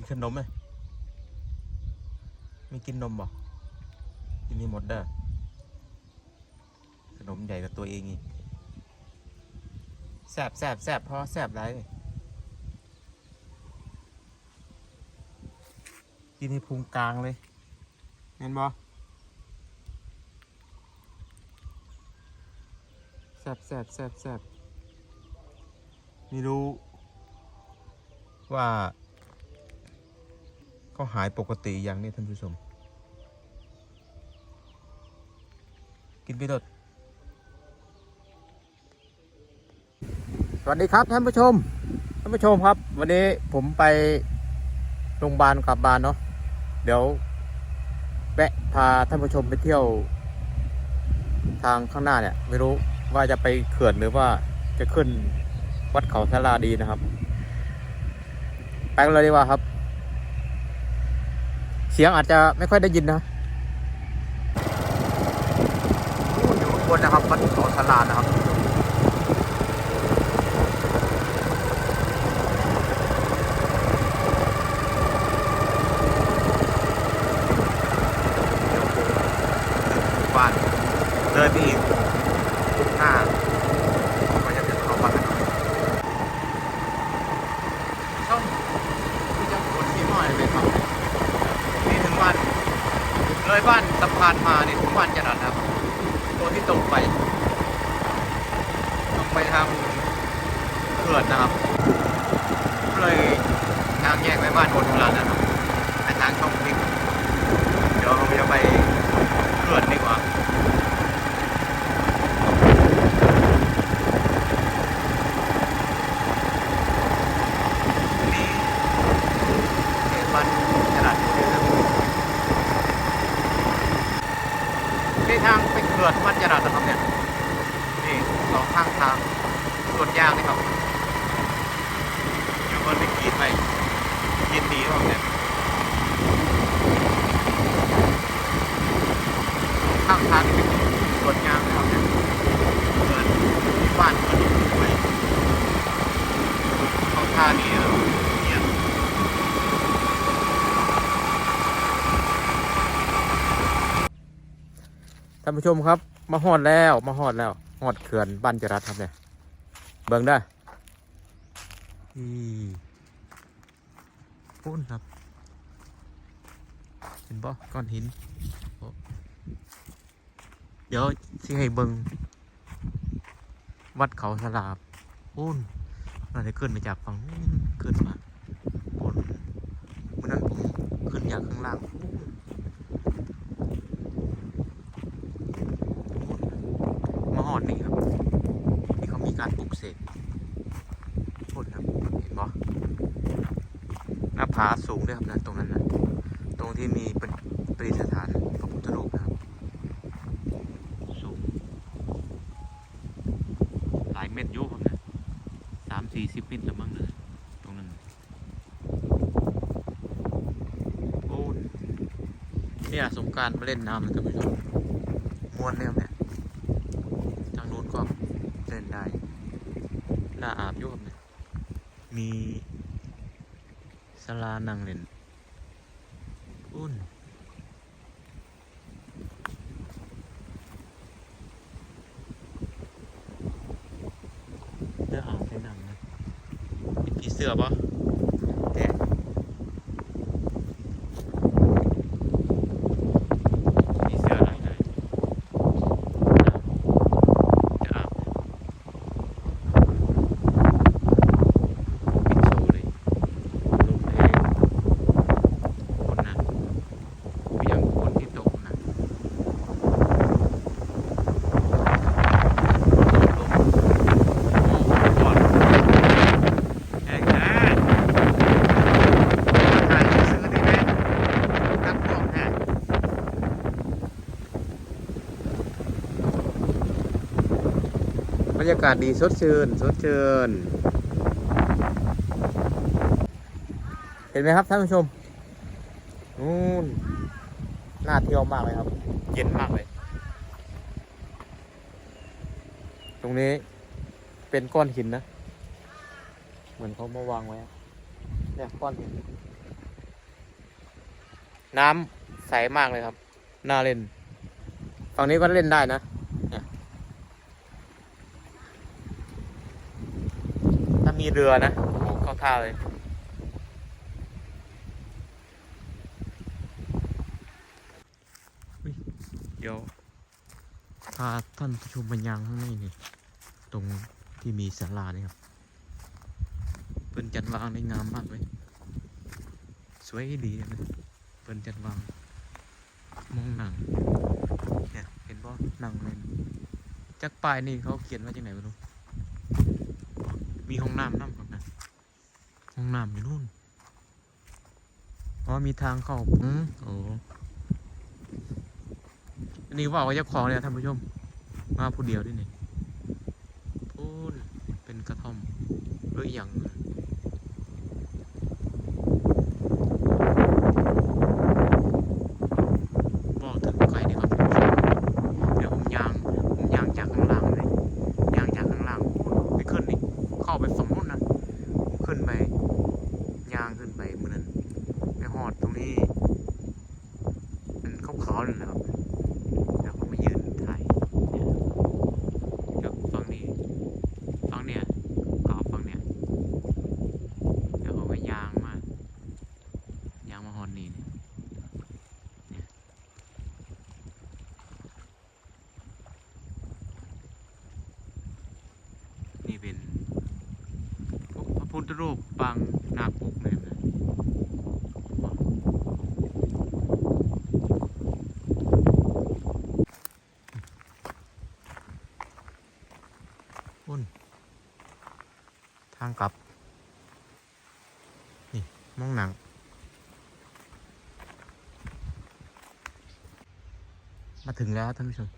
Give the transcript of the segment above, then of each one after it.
กินขนมไหมไม่กินนมบ่กินนี่หมดเด้อขนมใหญ่กว่าตัวเองอีกแซบแซบแซบพอแซบไรกินให้พุงกลางเลยเห็นบ่แซบแซบแซบแซบไม่รู้ว่า เขาหายปกติอย่างนี้ท่านผู้ชม กินไปดดสวัสดีครับท่านผู้ชม ท่านผู้ชมครับ วันนี้ผมไปโรงพยาบาลกลับบ้านเนาะเดี๋ยวแวะพาท่านผู้ชมไปเที่ยว ทางข้างหน้าเนี่ย ไม่รู้ว่าจะไปเขื่อนหรือว่าจะขึ้นวัดเขาสาราดีนะครับ ไปกันเลยดีกว่าครับ สียงอาจจะไม่ค่อยได้ยินนะอยู่บนนะครับวัดเขาสลานะครับ เดี๋ยวผมถึงบ้านเดินไปอีกหน้าก็จะถึงเข้าบ้านช่องที่จะกดที่หน่อยเลยครับนี่ถึงบ้านเลยบ้านสะพานมาเนี่ยถึงบ้านจรัสครับ ตัวที่ตรงไปตรงไปทาง เขื่อนนะครับก็เลยทางแยกไปบ้านโพธิรันนะครับไปทางช่องพลิกเดี๋ยวเราจะไปเขื่อนดีกว่า นี่เขตบ้านจรัสนะครับนี่ทางไปเขื่อนบ้านจรัสนะครับเนี่ย นี่สองข้างทางสวนยางนี่ครับ อยู่บนไปกรีดไปยิน ดีว่าเนี่ยข้างทางนี่เป็นสวนยางนะครับเนี่ยเกินบ้านเกินไปเข้าท่านี้แล้วเนี่ยท่านผู้ชมครับ มาหอดแล้วมาหอดแล้วหอดเขื่อนบ้านจรัสครับเนี่ยเบิ่งได้ออืม ปุ้นครับ เห็นปะก้อนหิน เดี๋ยวสิให้เบิงวัดเขาสลาบอุ้นเราได้ขึ้นมาจากฝั่งนู้นขึ้นมาบนเมื่อนั้นผมขึ้นจากข้างล่างมาหอดนี่ครับ ที่เขามีการปลูกเสกพุ่นครับ เห็นปะหน้าผาสูงด้วยครับนะตรงนั้นนะตรงที่มีเป็นประดิษฐานพระพุทธรูปนะครับ สูง หลายเม็ดอยุครับเนี่ยสามสี่สิบเมตรละมั้งเลยตรงนั้นโอ้ยเนี่ยสงกรารมาเล่นน้ำนะท่านผู้ชมมวนเนี่ยเนี่ยทางนู้นก็เล่นได้หน้าอาบอยุครับเนี่ยมี สลานั่งเล่นอุ่น เนื้อหาใส่หนังนะเป็นผีเสือปะแกะผีเสืออะไรไหนจะอาบปิดโชว์เลยลมแรงคนนะไปยังคนที่ตกนะลม โอ้ก่อนแข่งนะถ่ายซื้อได้ไหมตั้งกล้องแท้ บรรยากาศดีสดชื่นสดชื่น เห็นไหมครับท่านผู้ชมนู่นน่าเที่ยวมากเลยครับ เย็นมากเลย ตรงนี้เป็นก้อนหินนะ เหมือนเขามาวางไว้ เนี่ยก้อนหิน น้ำใสมากเลยครับ น่าเล่น ฝั่งนี้ก็เล่นได้นะเนี่ยถ้า มีเรือนะโอ้เข้าท่าเลยเดี๋ยวพาท่านผู้ชมไปยังข้างในนี่ตรงที่มีศาลานี่ครับเป็นจัดวางได้งามมากเลยสวยดีนะเป็นจัดวางมองหนังเนี่ยเห็นป่หนังเลยจักปลายนี่เขาเขียนว่าจังไหนไม่รู้ มีห้องน้ำน้ำก่อนนะห้องน้ำอยู่นู่นอ๋อมีทางเข้าอืมโอ้อันนี้ว่าว่าจะของเลยท่านผู้ชม มาผู้เดียวด้วยนี่พูนเป็นกระท่อมหรืออย่างอะ job. อุ่น ทางกลับ นี่มองหนัง มาถึงแล้วท่านผู้ชม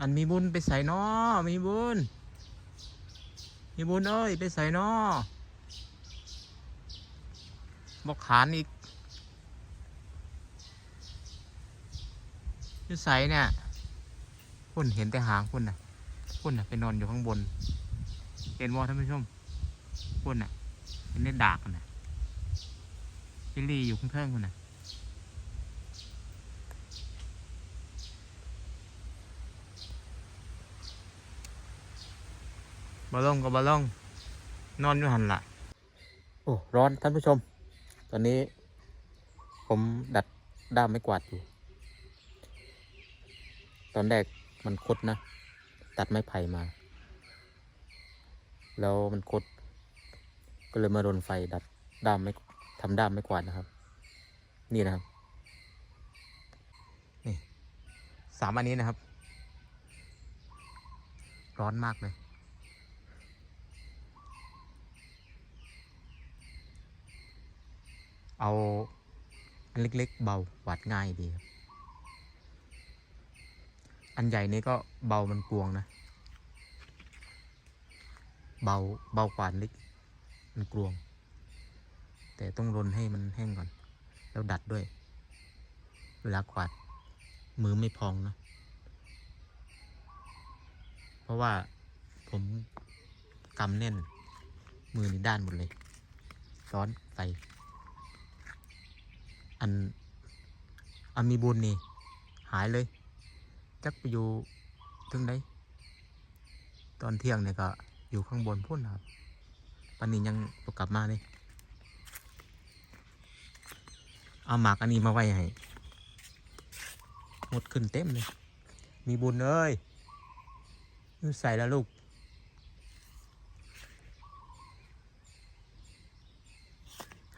อันมีบุญไปใส่นอมีบุญ มีบุญเอ้ย ไปใส่นอบอกขานอีก อยู่ใส่เนี่ยคุณเห็นแต่หางคุณน่ะคุณน่ะไปนอนอยู่ข้างบน เห็นว่าท่านผู้ชมคุณน่ะเห็นได้ดากนะพิลี่อยู่ข้างเทิงคุณน่ะบาลงกับบาลงนอนอยู่หันละโอ้ร้อนท่านผู้ชม ตอนนี้ ผมดัดด้ามไม่กวาดอยู่ ตอนแรกมันคดนะ ตัดไม้ไผ่มา แล้วมันคด ก็เลยมาโดนไฟดัดด้ามไม่ทำด้ามไม่กวาดนะครับ นี่นะครับ นี่สามอันนี้นะครับ ร้อนมากเลยเอาอันเล็กๆเบาหวัดง่ายดีครับ อันใหญ่นี้ก็เบามันกวงนะ เบาเบากว่านเล็กมันกลวง แต่ต้องรนให้มันแห้งก่อน แล้วดัดด้วย เวลากวาดมือไม่พองนะเพราะว่าผมกำแน่น มือนี่ด้านหมดเลยร้อนไฟอันอันมีบุญนี่ หายเลย จักไปอยู่ถึงไหนตอนเที่ยงเนี่ยก็อยู่ข้างบนพุ่นครับปันนี้ยังกลับมานี่เอาหมากอันนี้มาไว้ให้หมดขึ้นเต็มเลย มีบุญเอ้ยยูใส่แล้วลูก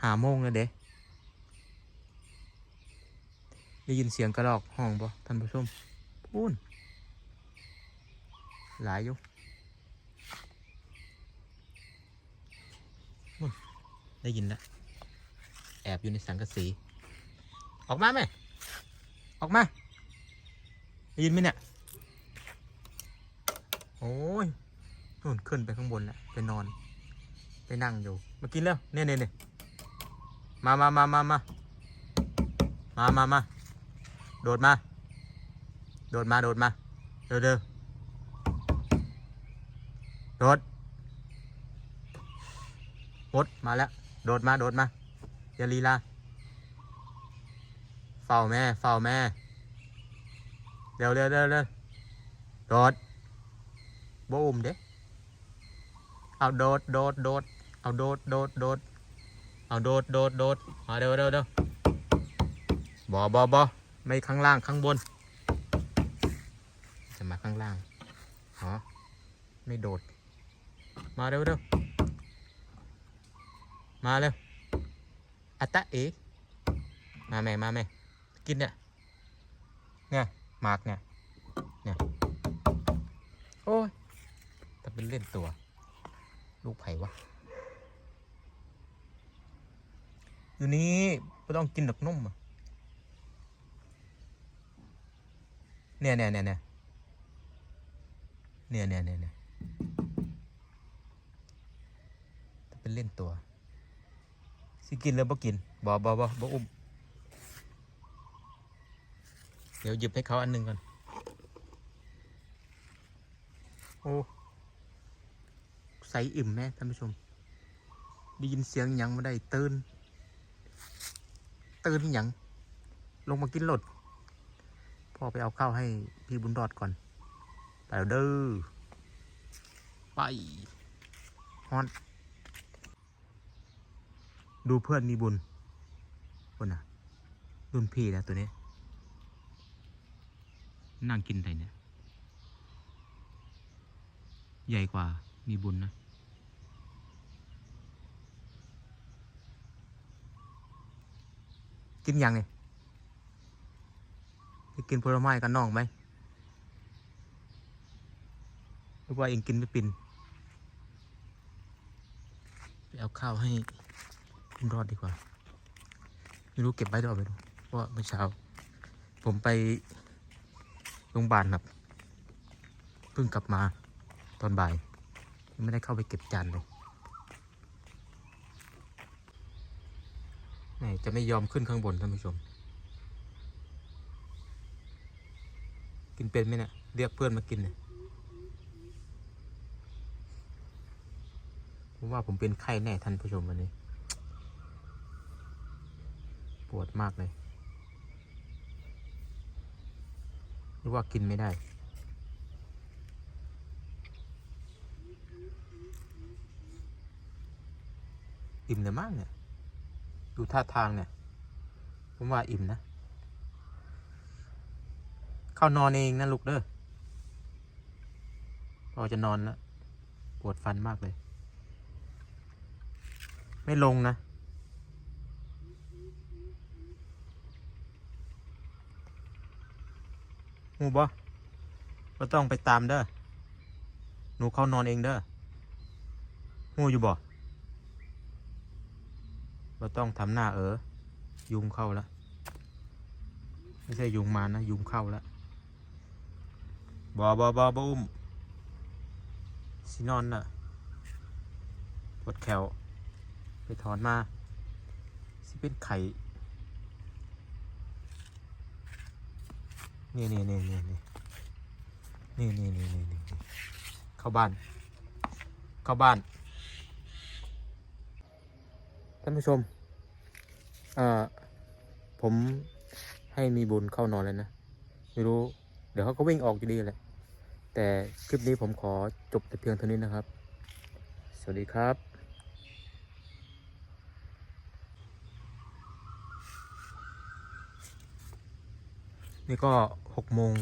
หาโมงเลยเด้ได้ยินเสียงกระรอกห้องปะท่านผู้ชม พูนหลายอยู่ได้ยินแล้ว แอบอยู่ในสังกะสี ออกมาไหม ออกมา ได้ยินไหมเนี่ย โอ้ยนู่นขึ้นไปข้างบนแล้วไปนอน ไปนั่งอยู่ มากินแล้วเนี่ยเนี่ยเนี่ยมามามามามามามามาโดดมา โดดมาโดดมาเร็วเร็วโดดมดมาแล้ว โดดมาโดดมาอย่าลีลาเฝ้าแม่เฝ้าแม่เร็วเร็วเร็วเร็วโดดโบอุ้มเด้เอาโดดโดดโดดเอาโดดโดดโดดเอาโดดโดดโดดมาเร็วเร็วเร็วบอบอบอไม่ข้างล่างข้างบน มาข้างล่างอ๋อไม่โดด มาเร็วเร็วมาเร็วอัตตะเอมาแม่มาแม่กินเนี่ยเนี่ยหมากเนี่ยเนี่ยโอ้ยแต่เป็นเล่นตัว ลูกไผ่วะอยู่นี้ไม่ต้องกินดอกนุ่มอะเนี่ยเนี่ยเนี่ยเนี่ย เนี่ยเนี่ยเนี่ยเนี่ยเป็นเล่นตัว สิกินหรือบ่กินบ่บ่บ่บ่อุ้มเดี๋ยวหยิบให้เขาอันหนึ่งก่อน โอ้ใส่อิ่มแม่ท่านผู้ชม ได้ยินเสียงยังมาได้ตื่นตื่นยัง ลงมากินหลดพ่อไปเอาข้าวให้พี่บุญรอดก่อน แล้วเด้อไปฮอนดูเพื่อนมีบุญคนน่ะรุ่นพี่นะตัวนี้ นั่งกินอะไรเนี่ย ใหญ่กว่ามีบุญนะกินยังเนี่ยจะกินผลไม้กันน้องไหม รือว่าเองกินไม่เป็นไปเอาข้าวให้คุณรอดดีกว่า ไม่รู้เก็บไว้หรือเปล่าไม่รู้เพราะว่าเมื่อเช้า ผมไปโรงพยาบาลครับเพิ่งกลับมาตอนบ่ายยังไม่ได้เข้าไปเก็บจานเลยแหม่จะไม่ยอมขึ้นข้างบนท่านผู้ชม กินเป็นไหมเนี่ยเรียกเพื่อนมากินเนี่ย ผมว่าผมเป็นไข้แน่ท่านผู้ชมวันนี้ ปวดมากเลยหรือว่ากินไม่ได้ อิ่มเลยมากเนี่ย ดูท่าทางเนี่ย ผมว่าอิ่มนะ เข้านอนเองนะลูกเด้อพอจะนอนแล้วปวดฟันมากเลย ไม่ลงนะ หมูบ่ก็ต้องไปตามเด้อ หนูเข้านอนเองเด้อหมูอยู่บ่เราต้องทำหน้าเออ ยุงเข้าแล้ว ไม่ใช่ยุงมานะ ยุงเข้าแล้วบอบอบอบอุ้มสินอนน่ะปวดแขว ไปถอนมาสิเป็นไข่นี่นี่นี่นี่นี่นี่นี่นี่นี่นี่เข้าบ้าน เข้าบ้านท่านผู้ชมเอ่อผมให้มีบุญเข้านอนแล้วนะ ไม่รู้ เดี๋ยวเขาก็วิ่งออกอยู่ดีแหละ แต่คลิปนี้ผมขอจบแต่เพียงเท่านี้นะครับ สวัสดีครับ นี่ก็หกโมง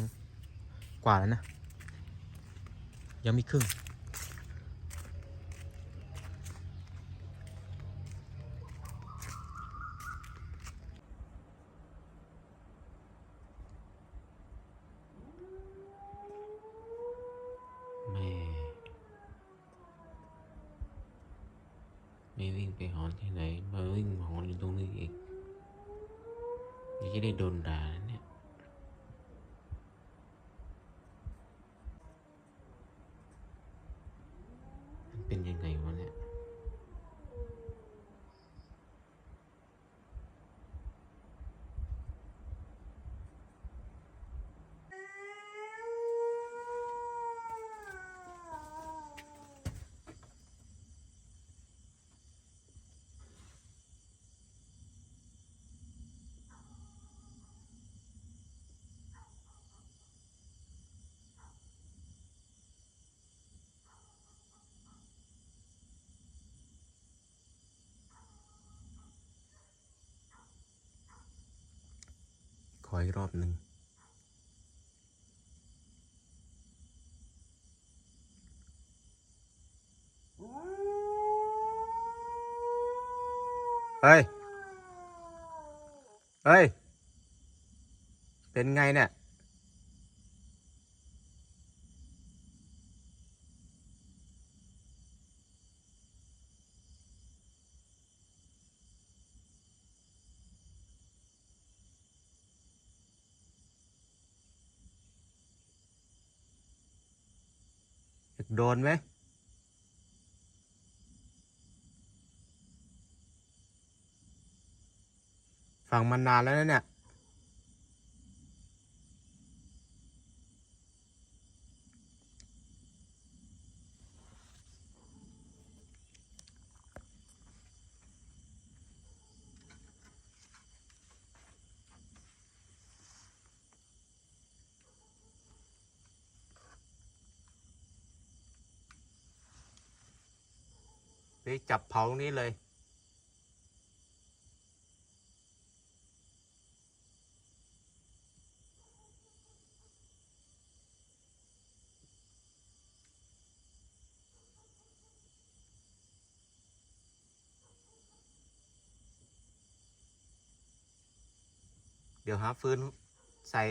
กว่าแล้วนะ ยังไม่ครึ่ง แม่ ไม่วิ่งไปหอนที่ไหน มาวิ่งหอนอยู่ตรงนี้อีกจะได้โดนด่านะเนี่ย มันเป็นยังไงวะเนี่ย อีกรอบหนึ่งเฮ้ย เฮ้ย เป็นไงเนี่ย ดนไหมฝั่งมันานแล้วนะเนี่ย ไปจับเผานี้เลย เดี๋ยวหาฟืนใส่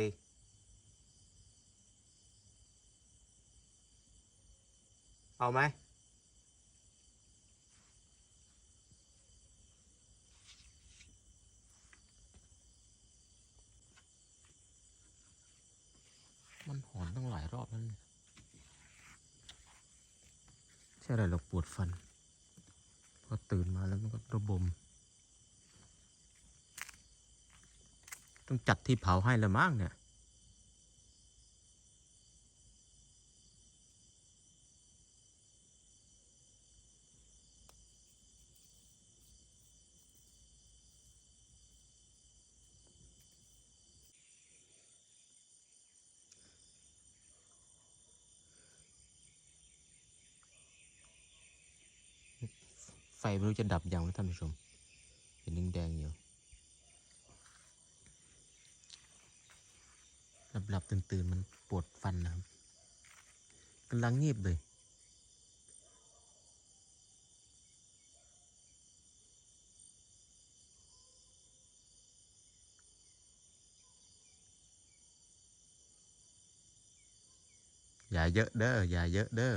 เอาไหม อนตั้งหลายรอบแล้วนี่ใช่อะไรหรอกปวดฟัน พอตื่นมาแล้วมันก็ระบม ต้องจัดที่เผาให้ละมั้งเนี่ย ไม่รู้จะดับยังนะท่านผู้ชม เห็นแดงๆอยู่หลับหลับตื่นตื่นๆมันปวดฟันนะครับกำลังเงียบเลย อย่าเยอะเด้อ อย่าเยอะเด้อ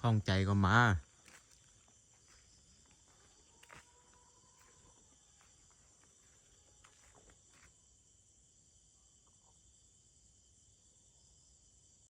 ข้องใจก็มา